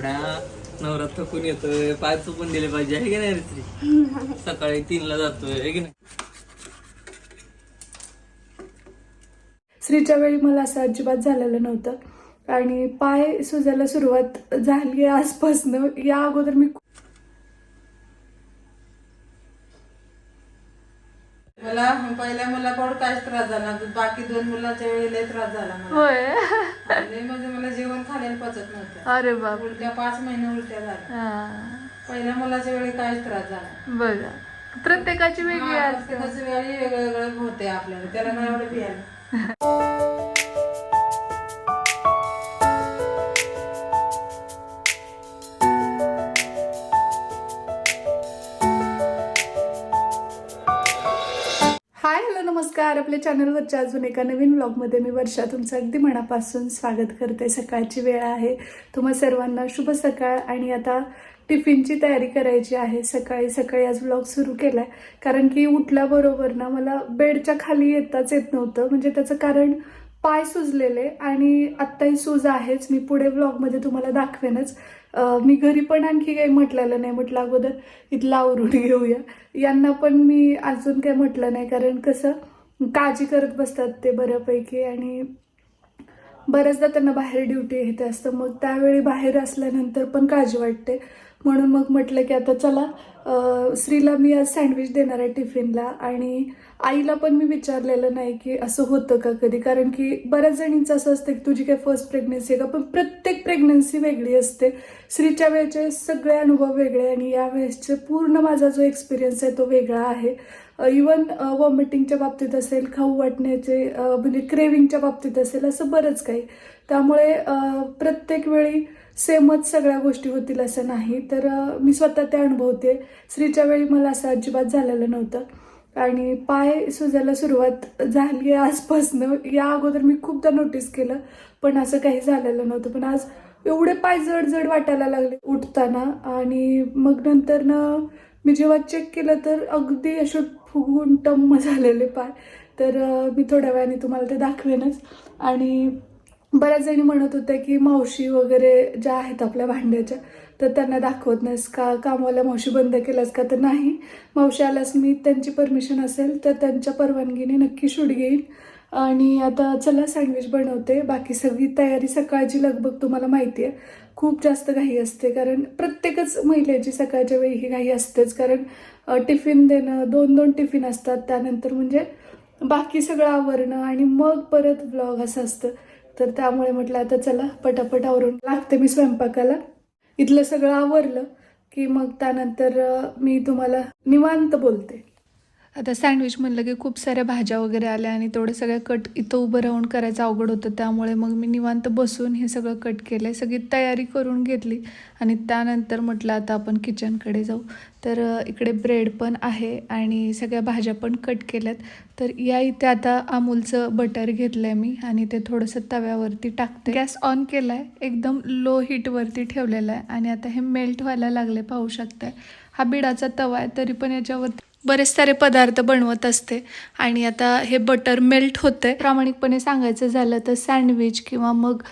एवढ्या नवरा थकून येतोय. पाय चुकून दिले पाहिजे आहे की नाही रे श्री सकाळी तीनला जातोय आहे की नाही? स्त्रीच्या वेळी मला असं अजिबात झालेलं नव्हतं. आणि पाय सुजायला सुरुवात झाली आजपासनं. या अगोदर मी मला पहिल्या मुलाकडून काहीच त्रास झाला. बाकी दोन मुलाच्या वेळी लय त्रास झाला मला. होय. म्हणजे मला जेवण खाण्याला पचत नव्हतं. अरे बाप उलट्या पाच महिने उलट्या झाल्या. पहिल्या मुलाच्या वेळी काहीच त्रास झाला बघा प्रत्येकाची वेगळी हा, असते. प्रत्येकाच्या वेळी वेगळं वेगळं होते आपल्याला. त्याला नाही एवढं पियाला आपल्या चॅनलवरच्या अजून एका नवीन ब्लॉगमध्ये मी वर्षा तुमचं अगदी मनापासून स्वागत करते. सकाळची वेळ आहे. तुम्हा सर्वांना शुभ सकाळ. आणि आता टिफिनची तयारी करायची आहे. सकाळी सकाळी आज ब्लॉग सुरू केला आहे कारण की उठल्याबरोबर ना मला बेडच्या खाली येताच येत नव्हतं. म्हणजे त्याचं कारण पाय सुजलेले आणि आत्ताही सूज आहेच. मी पुढे व्लॉगमध्ये तुम्हाला दाखवेनच. मी घरी पण आणखी काही म्हटलेलं नाही. म्हटलं अगोदर इथलं आवरून घेऊया. यांना पण मी अजून काही म्हटलं नाही. कारण कसं काळजी करत बसतात ते बऱ्यापैकी आणि बऱ्याचदा त्यांना बाहेर ड्युटी येते असतं. मग त्यावेळी बाहेर असल्यानंतर पण काळजी वाटते. म्हणून मग म्हटलं की आता चला स्त्रीला श्रीला मी आज सँडविच देणार आहे टिफिनला आणि आईला पण मी विचारलेलं नाही की असं होतं का कधी? कारण की बऱ्याच जणींचं असं असतं की तुझी काय फर्स्ट प्रेग्नेन्सी आहे का? पण प्रत्येक प्रेग्नेन्सी वेगळी असते. श्रीच्या वेळेचे सगळे अनुभव वेगळे आणि या वेळेसचे पूर्ण माझा जो एक्सपिरियन्स आहे तो वेगळा आहे. इवन वॉमिटिंगच्या बाबतीत असेल खाऊ वाटण्याचे म्हणजे क्रेविंगच्या बाबतीत असेल असं बरंच काही. त्यामुळे प्रत्येक वेळी सेमच सगळ्या गोष्टी होतील असं नाही. तर मी स्वतः ते अनुभवते. स्त्रीच्या वेळी मला असं अजिबात झालेलं नव्हतं. आणि पाय सुजायला सुरुवात झाली आहे आजपासनं. या अगोदर मी खूपदा नोटीस केलं पण असं काही झालेलं नव्हतं. पण आज एवढे पाय जड जड वाटायला लागले उठताना. आणि मग नंतर ना मी जेव्हा चेक केलं तर अगदी असे फुगून टम्म झालेले पाय. तर मी थोड्या वेळाने तुम्हाला ते दाखवेनच. आणि बऱ्याच जणी म्हणत होत्या की मावशी वगैरे ज्या आहेत आपल्या भांड्याच्या तर त्यांना दाखवत नाहीस का? कामवाल्या मावशी बंद केल्यास का? तर नाही. मावशी आल्यास मी त्यांची परमिशन असेल तर त्यांच्या परवानगीने नक्की शूट घेईन. आणि आता चला सँडविच बनवते. बाकी सगळी तयारी सकाळची लगभग तुम्हाला माहिती आहे. खूप जास्त घाई असते कारण प्रत्येकच महिलेची सकाळच्या वेळी ही घाई असतेच. कारण टिफिन देणं दोन दोन टिफिन असतात. त्यानंतर म्हणजे बाकी सगळं आवरणं आणि मग परत ब्लॉग असं असतं. तर त्यामुळे म्हटलं आता चला पटापट आवरून लागते मी स्वयंपाकाला. इथलं सगळं आवरलं की मग त्यानंतर मी तुम्हाला निवांत बोलते. आता सँडविच म्हणलं की खूप साऱ्या भाज्या वगैरे आल्या आणि तेवढं सगळं कट इथं उभं राहून करायचं अवघड होतं. त्यामुळे मग मी निवांत बसून हे सगळं कट केलं आहे सगळी तयारी करून घेतली. आणि त्यानंतर म्हटलं आता आपण किचनकडे जाऊ. तर इकडे ब्रेड पण आहे आणि सगळ्या भाज्या पण कट केल्यात. तर या इथे आता अमूलचं बटर घेतलं आहे मी आणि ते थोडंसं तव्यावरती टाकते. गॅस ऑन केला आहे एकदम लो हीटवरती ठेवलेला आहे. आणि आता हे मेल्ट व्हायला लागले पाहू शकताय. हा बिडाचा तवा आहे तरी पण याच्यावरती बरेच सारे पदार्थ बनवत असते. आणि आता हे बटर मेल्ट होतंय. प्रामाणिकपणे सांगायचं झालं तर सँडविच किंवा मग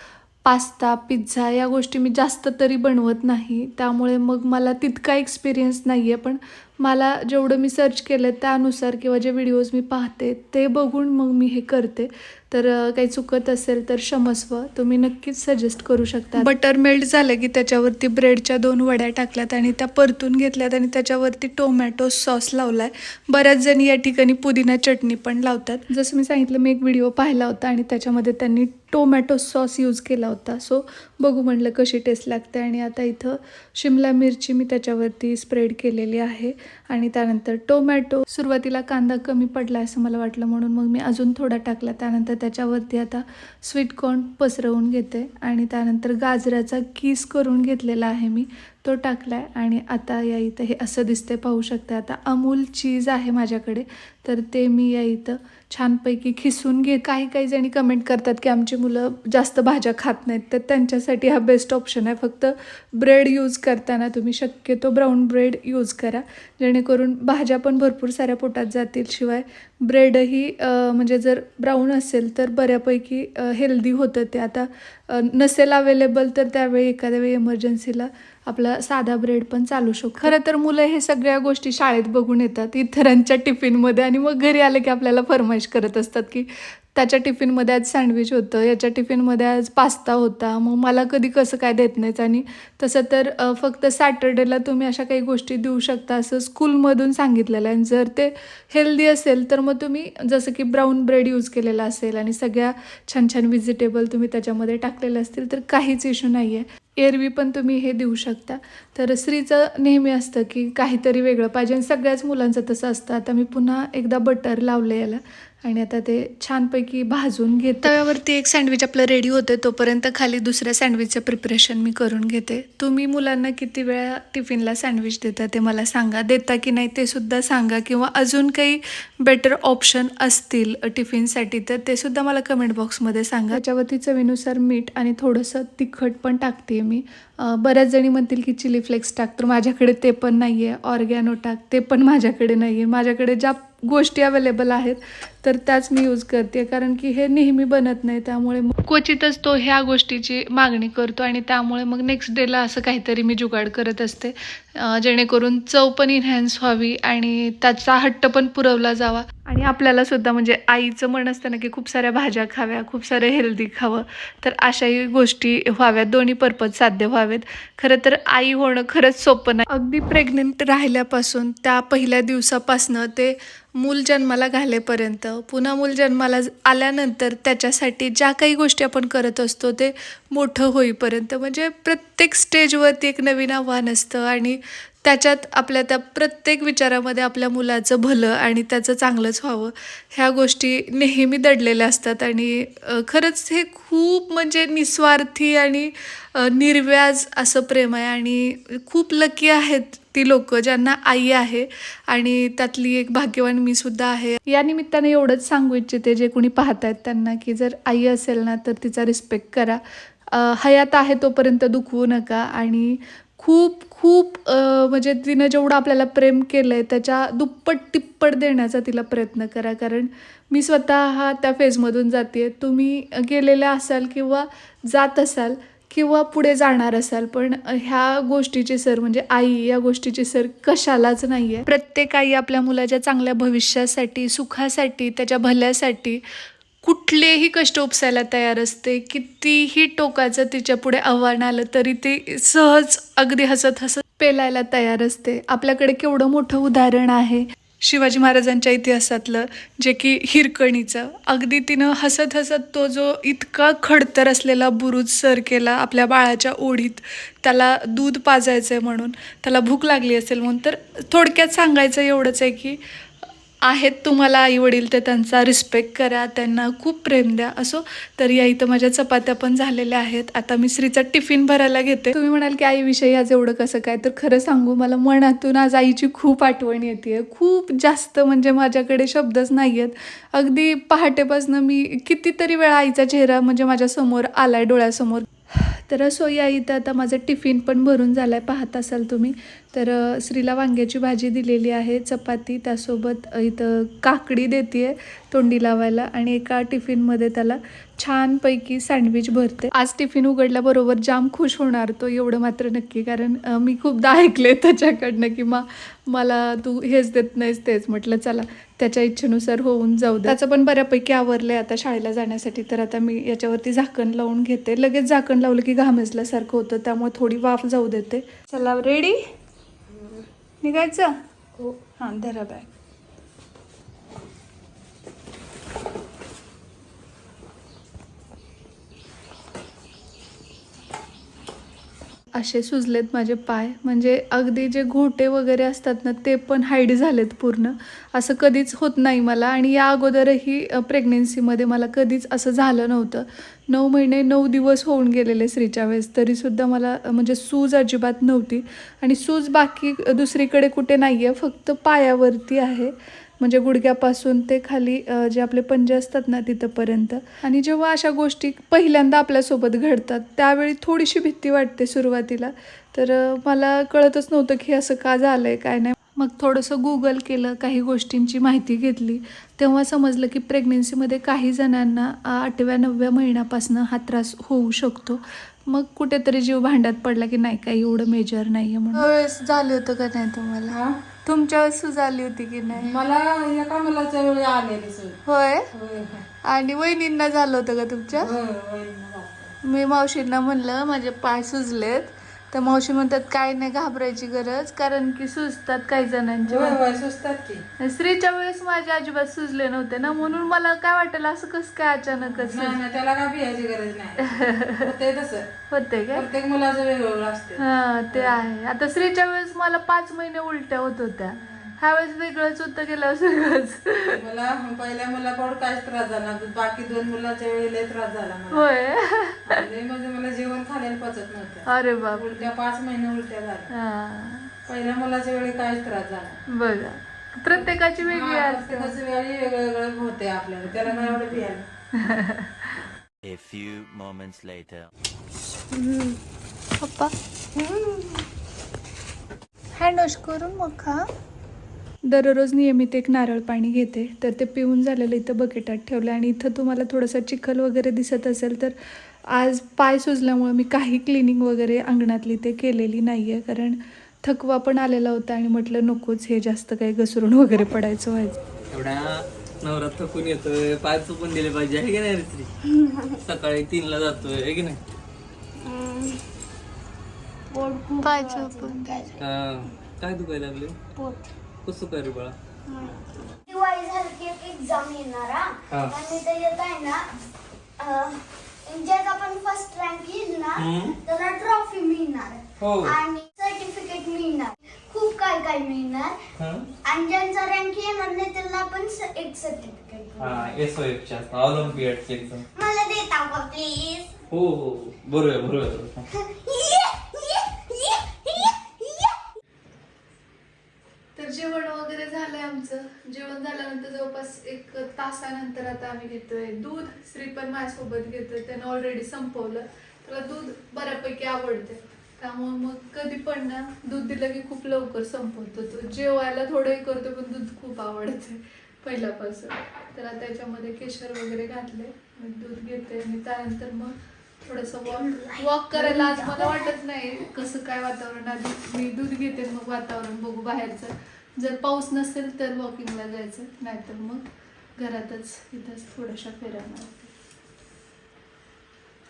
पास्ता पिझ्झा या गोष्टी मी जास्त तरी बनवत नाही. त्यामुळे मग मला तितका एक्सपिरियन्स नाही आहे पण मला जेवढं मी सर्च केलं त्यानुसार किंवा जे व्हिडिओज मी पाहते ते बघून मग मी हे करते. तर काही चुकत असेल तर क्षमस्व तुम्ही नक्कीच सजेस्ट करू शकता. बटर मेल्ट झालं की त्याच्यावरती ब्रेडच्या दोन वड्या टाकल्यात आणि त्या परतून घेतल्यात आणि त्याच्यावरती टोमॅटो सॉस लावलाय. बऱ्याच जणी या ठिकाणी पुदिना चटणी पण लावतात. जसं मी सांगितलं मी एक व्हिडिओ पाहिला होता आणि त्याच्यामध्ये त्यांनी टोमॅटो सॉस यूज केला होता. सो बघू म्हटलं कशी टेस्ट लागते आणि आता इथं शिमला मिरची मी त्याच्यावरती स्प्रेड केलेली आहे आणि त्यानंतर टोमॅटो सुरुवातीला कांदा कमी पडला असं मला वाटलं म्हणून मग मी अजून थोडा टाकला. त्यानंतर त्याच्यावरती आता स्वीट कॉर्न पसरवून घेते. आणि त्यानंतर गाजराचा किस करून घेतलेला आहे मी. तो टाकला आहे आणि आता या इथं हे असं दिसते पाहू शकते आता अमूल चीज आहे माझ्याकडे. तर ते मी या इथं छानपैकी खिसून घे. काही काही जणी कमेंट करतात की आमची मुलं जास्त भाज्या खात नाहीत. तर त्यांच्यासाठी हा बेस्ट ऑप्शन आहे. फक्त ब्रेड यूज करताना तुम्ही शक्यतो ब्राऊन ब्रेड यूज करा. जेणेकरून भाज्या पण भरपूर साऱ्या पोटात जातील. शिवाय ब्रेडही म्हणजे जर ब्राऊन असेल तर बऱ्यापैकी हेल्दी होतं ते. आता नसेल अवेलेबल तर त्यावेळी एखाद्या वेळी इमर्जन्सीला आपला साधा ब्रेड पण चालू शकतो. खरं तर मुलं हे सगळ्या गोष्टी शाळेत बघून येतात इतरांच्या टिफिनमध्ये आणि मग घरी आलं की आपल्याला फरमाईश करत असतात की त्याच्या टिफिनमध्ये आज सँडविच होतं याच्या टिफिनमध्ये आज पास्ता होता मग मला कधी कसं काय देत नाहीत आणि तसं तर फक्त सॅटर्डेला तुम्ही अशा काही गोष्टी देऊ शकता असं स्कूलमधून सांगितलेलं आहे. आणि जर ते हेल्दी असेल तर मग तुम्ही जसं की ब्राऊन ब्रेड यूज केलेला असेल आणि सगळ्या छान छान व्हिजिटेबल तुम्ही त्याच्यामध्ये टाकलेले असतील तर काहीच इश्यू नाही आहे एरवी पण तुम्ही हे देऊ शकता. तर स्त्रीचं नेहमी असतं की काहीतरी वेगळं पाहिजे आणि सगळ्याच मुलांचं तसं असतं. आता मी पुन्हा एकदा बटर लावलं याला. आणि आता ते छानपैकी भाजून घेते तव्यावरती एक सँडविच आपलं रेडी होते तोपर्यंत खाली दुसऱ्या सँडविचचं प्रिपरेशन मी करून घेते. तुम्ही मुलांना किती वेळा टिफिनला सँडविच देता ते मला सांगा. देता की नाही ते सुद्धा सांगा. किंवा अजून काही बेटर ऑप्शन असतील टिफिनसाठी तर ते सुद्धा मला कमेंट बॉक्समध्ये सांगा. त्याच्यावरती चवीनुसार मीठ आणि थोडंसं तिखट पण टाकते मी. बऱ्याच जणी म्हणतील की चिली फ्लेक्स टाक तर माझ्याकडे ते पण नाही आहे ऑर्गॅनो टाक ते पण माझ्याकडे नाही आहे माझ्याकडे ज्या गोष्टी अवेलेबल आहेत तर त्याच मी यूज करते. कारण की हे नेहमी बनत नाही त्यामुळे मग क्वचितच तो ह्या गोष्टीची मागणी करतो आणि त्यामुळे मग नेक्स्ट डेला असं काहीतरी मी जुगाड करत असते. जेणेकरून चव पण इन्हॅन्स व्हावी आणि त्याचा हट्ट पण पुरवला जावा. आणि आपल्याला सुद्धा म्हणजे आईचं म्हण असतं ना की खूप साऱ्या भाज्या खाव्या खूप सारं हेल्दी खावं. तर अशाही गोष्टी व्हाव्यात दोन्ही पर्पज साध्य व्हावेत. खरं तर आई होणं खरंच सोपं नाही. अगदी प्रेग्नेंट राहिल्यापासून त्या पहिल्या दिवसापासनं ते मूल जन्माला घालेपर्यंत पुन्हा मूल जन्माला आल्यानंतर त्याच्यासाठी ज्या काही गोष्टी आपण करत असतो ते मोठं होईपर्यंत. म्हणजे प्रत्येक स्टेजवरती एक नवीन आव्हान असतं आणि त्याच्यात आपल्या त्या प्रत्येक विचारामध्ये आपल्या मुलाचं भलं आणि त्याचं चांगलंच व्हावं ह्या गोष्टी नेहमी दडलेल्या असतात. आणि खरंच हे खूप म्हणजे निस्वार्थी आणि निर्व्याज असं प्रेम आहे. आणि खूप लकी आहेत ती लोक ज्यांना आई आहे आणि त्यातली एक भाग्यवान मी सुद्धा आहे. या निमित्ताने एवढंच सांगू इच्छिते जे कोणी पाहत आहेत त्यांना की जर आई असेल ना तर तिचा रिस्पेक्ट करा. हयात आहे तोपर्यंत दुखवू नका. आणि खूप खूप म्हणजे तिनं जेवढं आपल्याला प्रेम केलं आहे त्याच्या दुप्पट तिप्पट देण्याचा तिला प्रयत्न करा. कारण मी स्वतः हा त्या फेजमधून जाते तुम्ही गेलेल्या असाल किंवा जात असाल किंवा पुढे जाणार असाल पण ह्या गोष्टीची सर म्हणजे आई या गोष्टीची सर कशालाच नाही आहे प्रत्येक आई आपल्या मुलाच्या चांगल्या भविष्यासाठी सुखासाठी त्याच्या भल्यासाठी कुठलेही कष्ट उपसायला तयार असते कितीही टोकाचं तिच्या पुढे आव्हान आलं तरी ती सहज अगदी हसत हसत पेलायला तयार असते. आपल्याकडे केवढं मोठं उदाहरण आहे. शिवाजी महाराजांच्या इतिहासातलं जे की हिरकणीचं अगदी तिनं हसत हसत तो जो इतका खडतर असलेला बुरुज सर केला आपल्या बाळाच्या ओढीत त्याला दूध पाजायचं आहे म्हणून त्याला भूक लागली असेल म्हणून तर थोडक्यात सांगायचं एवढंच आहे की आहेत तुम्हाला आई वडील तर त्यांचा रिस्पेक्ट करा त्यांना खूप प्रेम द्या. असो तर या इथं माझ्या चपात्या पण झालेल्या आहेत. आता मी श्रीचा टिफिन भरायला घेते. तुम्ही म्हणाल की आईविषयी आज एवढं कसं काय? तर खरं सांगू मला मनातून आज आईची खूप आठवण येते. खूप जास्त म्हणजे माझ्याकडे शब्दच नाही आहेत अगदी पहाटेपासून मी कितीतरी वेळा आईचा चेहरा म्हणजे माझ्यासमोर आलाय डोळ्यासमोर. तर असो या इथं आता माझं टिफिन पण भरून झालं आहे पाहत असाल तुम्ही. तर स्त्रीला श्रीला वांग्याची भाजी दिलेली आहे चपाती त्यासोबत इथं काकडी देते आहे तोंडी लावायला आणि एका टिफिनमध्ये त्याला छानपैकी सँडविच भरते. आज टिफिन उघडल्याबरोबर जाम खुश होणार तो एवढं मात्र नक्की. कारण मी खूपदा ऐकले त्याच्याकडनं की मा मला तू हेच देत नाहीस तेच म्हटलं चला त्याच्या इच्छेनुसार होऊन जाऊ दे. त्याचं पण बऱ्यापैकी आवरलं आहे आता शाळेला जाण्यासाठी तर आता मी याच्यावरती झाकण लावून घेते. लगेच झाकण लावलं की घामेजल्यासारखं होतं त्यामुळे थोडी वाफ जाऊ देते. चला रेडी निघायचं? हां. धरा बॅग असे सुजलेत माझे पाय. म्हणजे अगदी जे घोटे वगैरे असतात ना ते पण हाईड झालेत पूर्ण. असं कधीच होत नाही मला. आणि या अगोदरही प्रेग्नन्सीमध्ये प्रेग्नेन्सीमध्ये मला कधीच असं झालं नव्हतं. नऊ महिने नऊ दिवस होऊन गेलेले स्त्रीच्या वेळेस. तरीसुद्धा मला म्हणजे सूज अजिबात नव्हती. आणि सूज बाकी दुसरीकडे कुठे नाही आहे फक्त पायावरती आहे. म्हणजे गुडघ्यापासून ते खाली जे आपले पंजे असतात ना तिथंपर्यंत. आणि जेव्हा अशा गोष्टी पहिल्यांदा आपल्यासोबत घडतात त्यावेळी थोडीशी भीती वाटते सुरुवातीला. तर मला कळतच नव्हतं की असं का झालंय काय नाही. मग थोडंसं गुगल केलं काही गोष्टींची माहिती घेतली. तेव्हा समजलं की प्रेग्नेन्सीमध्ये काही जणांना आठव्या नवव्या महिन्यापासून हा त्रास होऊ शकतो. मग कुठेतरी जीव भांड्यात पडला की नाही काही एवढं मेजर नाही आहे म्हणून वेळेस झाली होतं का नाही तुम्हाला? तुमच्या वेळेस झाली होती की नाही? मला एका मुलाच्या वेळी आलेली सोय होय? होय होय. आणि वहिनींना झालं होतं का तुमच्या? होय होय झालं. मी मावशींना म्हणलं माझे पाय सुजलेत. तर मावशी म्हणतात काय नाही घाबरायची गरज. कारण की सुजतात काही जणांचे. होय सुचतात की. स्त्रीच्या वेळेस माझे अजिबात सुजले नव्हते ना म्हणून मला काय वाटेल असं कसं काय अचानकच? नाही नाही त्याला काय भियायची गरज नाही. होते तसं. होते काय? प्रत्येक मुलाचं वेगवेगळं असते हा ते आहे. आता स्त्रीच्या वेळेस मला पाच महिने उलट्या होत होत्या. ह्या वेळेस वेगळंच होतं गेल्यावर वेगळंच मला पहिल्या मुलाकडून काहीच त्रास झाला बाकी दोन मुलाच्या वेळी लय त्रास झाला होय. म्हणजे मला जेवण खाण्याला पचत नव्हतं. अरे बाप उलट्या पाच महिने उलट्या झाल्या. हा. पहिल्या मुलाच्या वेळी काहीच त्रास झाला बघा प्रत्येकाची वेगळी हा, असते. प्रत्येकाचं वेळी वेगळं वेगळं होते आपल्याला. त्याला नाही एवढं भियायला A few moments later. पप्पा. हँडवॉश करून मग खा. दररोज नियमित एक नारळ पाणी घेते. तर ते पिऊन झालेलं इथं बकेटात ठेवलं आणि इथं तुम्हाला थोडंसं चिखल वगैरे दिसत असेल तर आज पाय सुजल्यामुळं मी काही क्लिनिंग वगैरे अंगणातली ते केलेली नाही आहे कारण थकवा पण आलेला होता आणि म्हटलं नकोच हे जास्त काही घसरून वगैरे पडायचं व्हायचं. एवढ्या नवरात थकून येतोय. पाय चुकून दिले पाहिजे आहे की नाही रित्री? सकाळी तीनला जातोय आहे की नाही. काय दुखायला लागले कसं काय बाळा दिवाळी झाली की एक एक्झाम येणार हा. हा. आणि त्याच्यात आहे ना अं, ज्यात आपण फर्स्ट रँक येईल ना हम्म. त्याला ट्रॉफी मिळणार हो. आणि सर्टिफिकेट मिळणार खूप काय काय मिळणार हा? आणि ज्यांचा रँक येणार नाही त्याला आपण स- एक सर्टिफिकेट हा एस ओ एक्झाम मला देता का प्लीज हो हो हो. बरोबर बरोबर. तर जेवण वगैरे झालंय आमचं जेवण झाल्यानंतर जवळपास एक तासानंतर आता आम्ही घेतोय दूध. श्री पण माझ्यासोबत घेतोय त्यानं ऑलरेडी संपवलं. त्याला दूध बऱ्यापैकी आवडते त्यामुळे मग कधी पण ना दूध दिलं की खूप लवकर संपवतो तो. जेवायला थोडंही करतो पण दूध खूप आवडते पहिल्यापासून. त्याला त्याच्यामध्ये केशर वगैरे घातले मग दूध घेते आणि त्यानंतर मग थोडंसं वॉक वॉक करायला आज मला वाटत नाही कसं काय वातावरण आधी मी दूध घेते मग वातावरण बघू बाहेरचं. जर पाऊस नसेल तर वॉकिंगला जायचं नाहीतर मग घरातच इथंच थोड्याशा फेऱ्या मारते.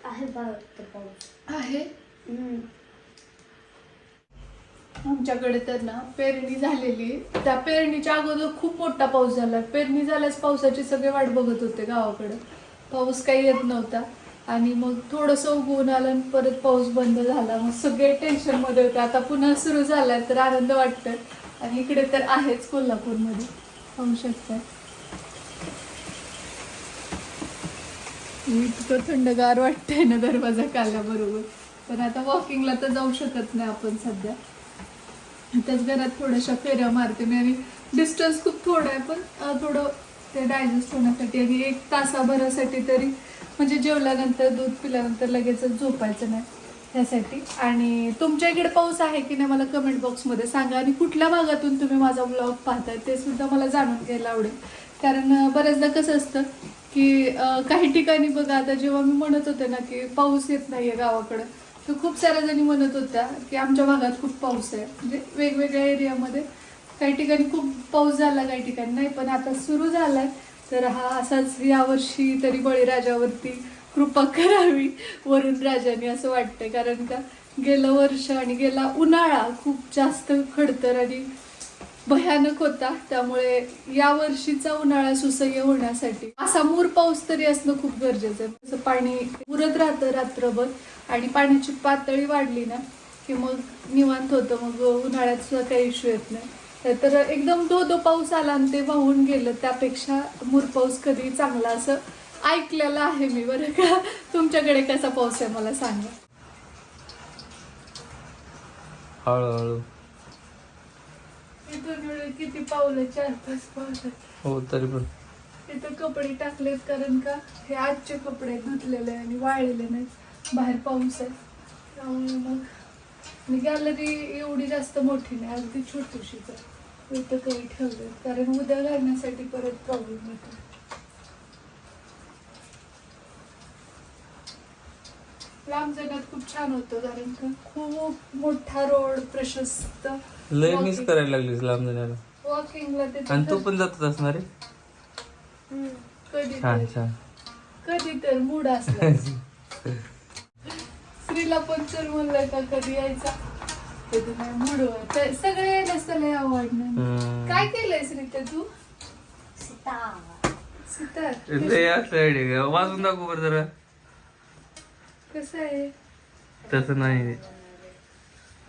आहे पाऊस. आहे. आमच्याकडे तर ना पेरणी झालेली त्या पेरणीच्या अगोदर खूप मोठा पाऊस झाला. पेरणी झाल्यास पावसाची सगळे वाट बघत होते गावाकडे. पाऊस काही येत नव्हता. आणि मग थोडंसं उगवून आलं आणि परत पाऊस बंद झाला. मग सगळे टेन्शनमध्ये होते. आता पुन्हा सुरू झालाय तर आनंद वाटतोय. आणि इकडे तर आहेच कोल्हापूरमध्ये. पाहू शकता. इतकं थंडगार वाटतंय ना दरवाजा काढल्याबरोबर पण आता वॉकिंगला तर जाऊ शकत नाही आपण सध्या. त्याच घरात थोड्याशा फेऱ्या मारते मी आणि डिस्टन्स खूप थोडं आहे पण थोडं ते डायजेस्ट होण्यासाठी आणि एक तासाभरासाठी तरी म्हणजे जेवल्यानंतर दूध पिल्यानंतर लगेचच झोपायचं नाही. त्यासाठी. आणि तुमच्या इकडे पाऊस आहे की नाही मला कमेंट बॉक्समध्ये सांगा. आणि कुठल्या भागातून तुम्ही माझा ब्लॉग पाहताय ते सुद्धा मला जाणून घ्यायला आवडेल. कारण बऱ्याचदा कसं असतं की काही ठिकाणी बघा आता जेव्हा मी म्हणत होते ना की पाऊस येत नाही आहे गावाकडं तर खूप साऱ्या जणी म्हणत होत्या की आमच्या भागात खूप पाऊस आहे. म्हणजे वेगवेगळ्या एरियामध्ये काही ठिकाणी खूप पाऊस झाला काही ठिकाणी नाही. पण आता सुरू झाला आहे तर हा असाच यावर्षी तरी बळीराजावरती कृपा करावी वरून राजाने असं वाटतंय. कारण का गेलं वर्ष आणि गेला उन्हाळा खूप जास्त खडतर आणि भयानक होता. त्यामुळे या वर्षीचा उन्हाळा सुसह्य होण्यासाठी असा मूर पाऊस तरी असणं खूप गरजेचं आहे. जसं पाणी उरत राहतं रात्रभर आणि पाण्याची पातळी वाढली ना की मग निवांत होतं. मग उन्हाळ्यात सुद्धा काही इश्यू येत नाही. तर एकदम धो धो पाऊस आला आणि ते वाहून गेलं. त्यापेक्षा मूर पाऊस कधी चांगला असं ऐकलेलं आहे मी बरं का. तुमच्याकडे कसा पाऊस आहे मला सांगा. हळूहळू. इथून किती पावलं चार पाच पावलं हो तरी पण. इथं कपडे टाकलेत कारण का हे आजचे कपडे धुतलेले आणि वाळलेले नाहीत बाहेर पाऊस आहे. त्यामुळे मग आणि गॅलरी एवढी जास्त मोठी नाही अगदी छोटीशीच आहे इथं काही ठेवलं कारण उद्या घालण्यासाठी परत प्रॉब्लेम येतो लांब जाण्यात खूप छान होतं कारण का खूप मोठा रोड प्रशस्त. लय मिस करायला लागलीस लांब जाण्याला वॉकिंगला आणि तू ते पण जातच असणार आहे? कधी छान तर- छान. कधी तर मूड असला. स्त्रीला पण चल म्हणलं का कधी यायचा? कधी नाही मूड सगळे यायलाच त्याला आवडणार हम्म. काय केलंय श्रीता तू? सीता. सितार लय असं idea का? वाजून दाखव बरं जरा. कसं आहे? तसं नाही.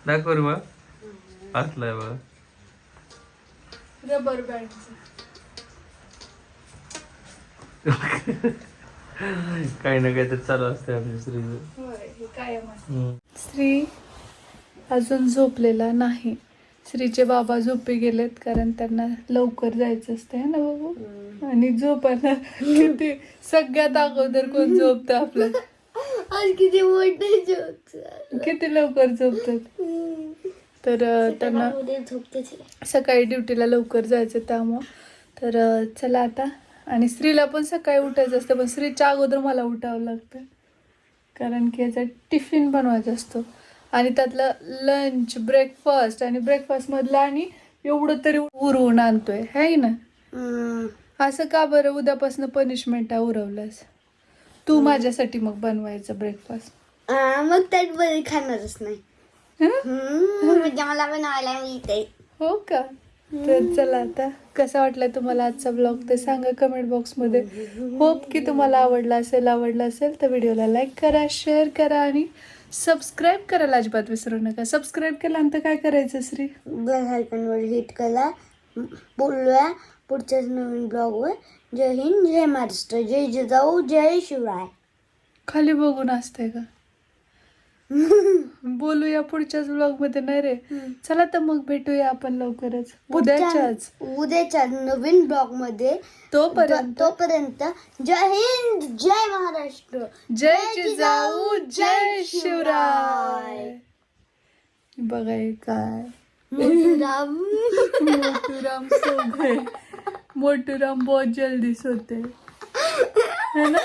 दाखव रे बा असलाय बघ. रबर बँडचं काही ना काहीतरी चालू असते आमच्या स्त्रीचं. हे. श्री अजून झोपलेला नाही. श्रीचे बाबा झोपे गेलेत कारण त्यांना लवकर जायचं असतंय ना बाबू? आणि झोपायला किती? सगळ्यात अगोदर कोण झोपतं आपलं? आज किती मोठे जोक किती लवकर झोपतात? तर त्यांना झोपते सकाळी ड्युटीला लवकर जायचं त्यामुळं. तर चला आता. आणि स्त्रीला पण सकाळी उठायचं असतं पण स्त्रीच्या अगोदर मला उठावं लागतं. कारण की याचा टिफिन बनवायचा असतो. आणि त्यातलं लंच ब्रेकफास्ट आणि ब्रेकफास्टमधलं आणि एवढं तरी उरवून आणतोय. है ना असं का बरं उद्यापासून पनिशमेंट उरवलंस? तू माझ्यासाठी मग बनवायचं ब्रेकफास्ट मग त्यात बरी खाणारच नाही. हम्म, म्हणजे मला बनवायला मिळते हो का? तर चला आता. कसा वाटला तुम्हाला आजचा ब्लॉग ते सांगा कमेंट बॉक्समध्ये होप की तुम्हाला आवडला असेल आवडला असेल तर व्हिडिओला लाईक करा शेअर करा आणि सबस्क्राईब करायला अजिबात विसरू नका. सबस्क्राईब केल्यानंतर काय करायचं श्री? बेल आयकॉनवर हिट करा. बोलूया पुढच्याच नवीन ब्लॉगवर जय हिंद जय महाराष्ट्र जय जिजाऊ जय शिवराय. खाली बघून असते का? बोलूया पुढच्याच ब्लॉगमध्ये नाही रे? चला तर मग भेटूया आपण लवकरच. उद्याच्याच. उद्याच्या नवीन ब्लॉगमध्ये. तोपर्यंत. तोपर्यंत जय हिंद जय महाराष्ट्र जय जिजाऊ जय शिवराय. बघा हे काय? मोतीराम मोटूराम सो गए मोटूराम बहुत जल्दी सोते है ना?